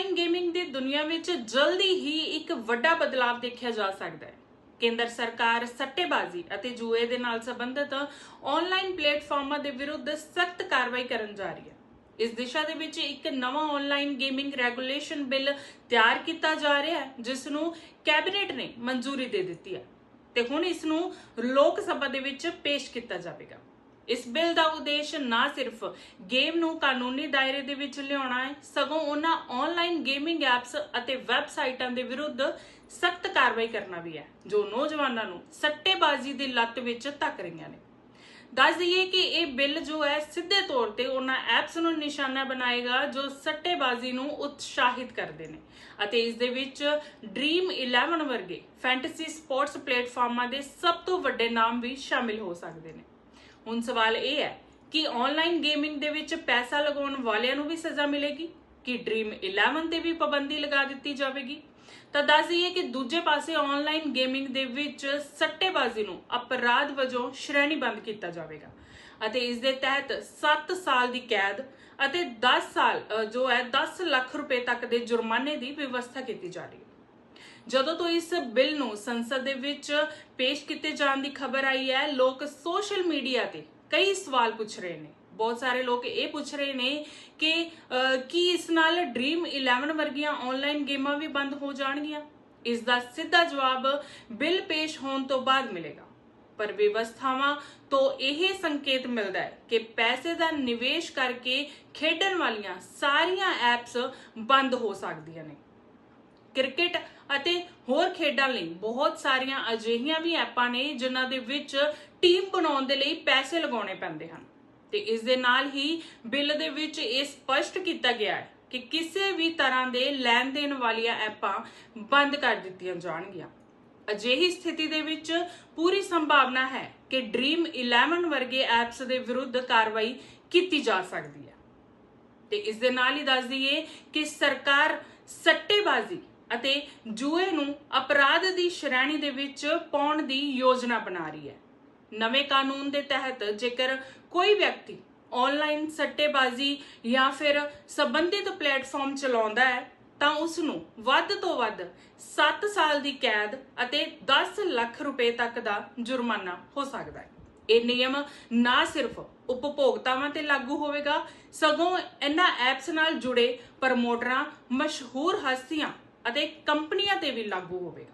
Online gaming ਦੀ ਦੁਨੀਆ ਵਿੱਚ ਜਲਦੀ ਹੀ ਇੱਕ ਵੱਡਾ ਬਦਲਾਅ ਦੇਖਿਆ ਜਾ ਸਕਦਾ ਹੈ। ਕੇਂਦਰ ਸਰਕਾਰ ਸੱਟੇਬਾਜ਼ੀ ਅਤੇ ਜੂਏ ਦੇ ਨਾਲ ਸੰਬੰਧਿਤ ਆਨਲਾਈਨ ਪਲੇਟਫਾਰਮਾਂ ਦੇ ਵਿਰੁੱਧ ਸਖਤ ਕਾਰਵਾਈ ਕਰਨ ਜਾ ਰਹੀ ਹੈ। ਇਸ ਦਿਸ਼ਾ ਦੇ ਵਿੱਚ ਇੱਕ ਨਵਾਂ ਆਨਲਾਈਨ ਗੇਮਿੰਗ ਰੈਗੂਲੇਸ਼ਨ ਬਿੱਲ ਤਿਆਰ ਕੀਤਾ ਜਾ ਰਿਹਾ ਹੈ, ਜਿਸ ਨੂੰ ਕੈਬਨਿਟ ਨੇ ਮਨਜ਼ੂਰੀ ਦੇ ਦਿੱਤੀ ਹੈ ਤੇ ਹੁਣ ਇਸ ਨੂੰ ਲੋਕ ਸਭਾ ਦੇ ਵਿੱਚ ਪੇਸ਼ ਕੀਤਾ ਜਾਵੇਗਾ। ਇਸ ਬਿੱਲ ਦਾ ਉਦੇਸ਼ ਨਾ ਸਿਰਫ ਗੇਮ ਨੂੰ ਕਾਨੂੰਨੀ ਦਾਇਰੇ ਦੇ ਵਿੱਚ ਲਿਆਉਣਾ ਹੈ, ਸਗੋਂ ਉਹਨਾਂ ਆਨਲਾਈਨ ਗੇਮਿੰਗ ਐਪਸ ਅਤੇ ਵੈਬਸਾਈਟਾਂ ਦੇ ਵਿਰੁੱਧ ਸਖਤ ਕਾਰਵਾਈ ਕਰਨਾ ਵੀ ਹੈ, ਜੋ ਨੌਜਵਾਨਾਂ ਨੂੰ ਸੱਟੇਬਾਜ਼ੀ ਦੀ ਲੱਤ ਵਿੱਚ ਧੱਕ ਰਹੀਆਂ ਨੇ। ਦੱਸ ਦਈਏ ਕਿ ਇਹ ਬਿੱਲ ਜੋ ਹੈ, ਸਿੱਧੇ ਤੌਰ ਤੇ ਉਹਨਾਂ ਐਪਸ ਨੂੰ ਨਿਸ਼ਾਨਾ ਬਣਾਏਗਾ, ਜੋ ਸੱਟੇਬਾਜ਼ੀ ਨੂੰ ਉਤਸ਼ਾਹਿਤ ਕਰਦੇ ਨੇ ਅਤੇ ਇਸ ਦੇ ਵਿੱਚ ਡ੍ਰੀਮ 11 ਵਰਗੇ ਫੈਂਟਸੀ ਸਪੋਰਟਸ ਪਲੇਟਫਾਰਮਾਂ ਦੇ ਸਭ ਤੋਂ ਵੱਡੇ ਨਾਮ ਵੀ ਸ਼ਾਮਿਲ ਹੋ ਸਕਦੇ ਨੇ। ਹੁਣ ਸਵਾਲ ਇਹ ਹੈ ਕਿ ਆਨਲਾਈਨ ਗੇਮਿੰਗ ਦੇ ਵਿੱਚ ਪੈਸਾ ਲਗਾਉਣ ਵਾਲਿਆਂ ਨੂੰ ਵੀ ਸਜ਼ਾ ਮਿਲੇਗੀ? ਕਿ ਡ੍ਰੀਮ 11 ਤੇ ਵੀ ਪਾਬੰਦੀ ਲਗਾ ਦਿੱਤੀ ਜਾਵੇਗੀ? ਤਾਂ ਦੱਸ ਦਈਏ ਕਿ ਦੂਜੇ ਪਾਸੇ ਆਨਲਾਈਨ ਗੇਮਿੰਗ ਦੇ ਵਿੱਚ ਸੱਟੇਬਾਜ਼ੀ ਨੂੰ ਅਪਰਾਧ ਵਜੋਂ ਸ਼੍ਰੇਣੀਬੰਦ ਕੀਤਾ ਜਾਵੇਗਾ ਅਤੇ ਇਸ ਦੇ ਤਹਿਤ 7 ਸਾਲ ਦੀ ਕੈਦ ਅਤੇ 10 ਸਾਲ ਜੋ ਹੈ 10 ਲੱਖ ਰੁਪਏ ਤੱਕ ਦੇ ਜੁਰਮਾਨੇ ਦੀ ਵਿਵਸਥਾ ਕੀਤੀ ਜਾ ਰਹੀ ਹੈ। ਜਦੋਂ ਤੋਂ ਇਸ ਬਿੱਲ ਨੂੰ ਸੰਸਦ ਦੇ ਵਿੱਚ ਪੇਸ਼ ਕੀਤੇ ਜਾਣ ਦੀ ਖਬਰ ਆਈ ਹੈ, ਲੋਕ ਸੋਸ਼ਲ ਮੀਡੀਆ ਤੇ ਕਈ ਸਵਾਲ ਪੁੱਛ ਰਹੇ ਨੇ। ਬਹੁਤ ਸਾਰੇ ਲੋਕ ਇਹ ਪੁੱਛ ਰਹੇ ਨੇ ਕਿ ਕੀ ਇਸ ਨਾਲ ਡ੍ਰੀਮ 11 ਵਰਗੀਆਂ ਆਨਲਾਈਨ ਗੇਮਾਂ ਵੀ ਬੰਦ ਹੋ ਜਾਣਗੀਆਂ? ਇਸ ਦਾ ਸਿੱਧਾ ਜਵਾਬ ਬਿੱਲ ਪੇਸ਼ ਹੋਣ ਤੋਂ ਬਾਅਦ ਮਿਲੇਗਾ। ਪਰ ਵਿਵਸਥਾਵਾਂ ਤੋਂ ਇਹ ਸੰਕੇਤ ਮਿਲਦਾ ਹੈ ਕਿ ਪੈਸੇ ਦਾ ਨਿਵੇਸ਼ ਕਰਕੇ ਖੇਡਣ ਵਾਲੀਆਂ ਸਾਰੀਆਂ ਐਪਸ ਬੰਦ ਹੋ ਸਕਦੀਆਂ ਨੇ। ਕ੍ਰਿਕਟ ਅਤੇ ਹੋਰ ਖੇਡਾਂ ਲਈ ਬਹੁਤ ਸਾਰੀਆਂ ਅਜਿਹੀਆਂ ਵੀ ਐਪਾਂ ਨੇ ਜਿਨ੍ਹਾਂ ਦੇ ਵਿੱਚ ਟੀਮ ਬਣਾਉਣ ਦੇ ਲਈ ਪੈਸੇ ਲਗਾਉਣੇ ਪੈਂਦੇ ਹਨ। ਤੇ ਇਸ ਦੇ ਨਾਲ ਹੀ ਬਿੱਲ ਦੇ ਵਿੱਚ ਇਹ ਸਪਸ਼ਟ ਕੀਤਾ ਗਿਆ ਹੈ ਕਿ ਕਿਸੇ ਵੀ ਤਰ੍ਹਾਂ ਦੇ ਲੈਣ ਦੇਣ ਵਾਲੀਆਂ ਐਪਾਂ ਬੰਦ ਕਰ ਦਿੱਤੀਆਂ ਜਾਣਗੀਆਂ। ਅਜਿਹੀ ਸਥਿਤੀ ਦੇ ਵਿੱਚ ਪੂਰੀ ਸੰਭਾਵਨਾ ਹੈ ਕਿ ਡ੍ਰੀਮ 11 ਵਰਗੇ ਐਪਸ ਦੇ ਵਿਰੁੱਧ ਕਾਰਵਾਈ ਕੀਤੀ ਜਾ ਸਕਦੀ ਹੈ। ਤੇ ਇਸ ਦੇ ਨਾਲ ਹੀ ਦੱਸ ਦਈਏ ਕਿ ਸਰਕਾਰ ਸੱਟੇਬਾਜ਼ੀ ਅਤੇ ਜੂਏ ਨੂੰ ਅਪਰਾਧ ਦੀ ਸ਼੍ਰੇਣੀ ਦੇ ਵਿੱਚ ਪਾਉਣ ਦੀ ਯੋਜਨਾ ਬਣਾ ਰਹੀ ਹੈ। ਨਵੇਂ ਕਾਨੂੰਨ ਦੇ ਤਹਿਤ ਜੇਕਰ ਕੋਈ ਵਿਅਕਤੀ ਆਨਲਾਈਨ ਸੱਟੇਬਾਜ਼ੀ ਜਾਂ ਫਿਰ ਸੰਬੰਧਿਤ ਪਲੇਟਫਾਰਮ ਚਲਾਉਂਦਾ ਹੈ, ਤਾਂ ਉਸ ਨੂੰ ਵੱਧ ਤੋਂ ਵੱਧ 7 ਸਾਲ ਦੀ ਕੈਦ ਅਤੇ 10 ਲੱਖ ਰੁਪਏ ਤੱਕ ਦਾ ਜੁਰਮਾਨਾ ਹੋ ਸਕਦਾ ਹੈ। ਇਹ ਨਿਯਮ ਨਾ ਸਿਰਫ ਉਪਭੋਗਤਾਵਾਂ ਤੇ ਲਾਗੂ ਹੋਵੇਗਾ, ਸਗੋਂ ਇਹਨਾਂ ਐਪਸ ਨਾਲ ਜੁੜੇ ਪ੍ਰਮੋਟਰਾਂ ਮਸ਼ਹੂਰ ਹਸਤੀਆਂ ਅਤੇ ਕੰਪਨੀਆਂ ਤੇ ਵੀ ਲਾਗੂ ਹੋਵੇਗਾ।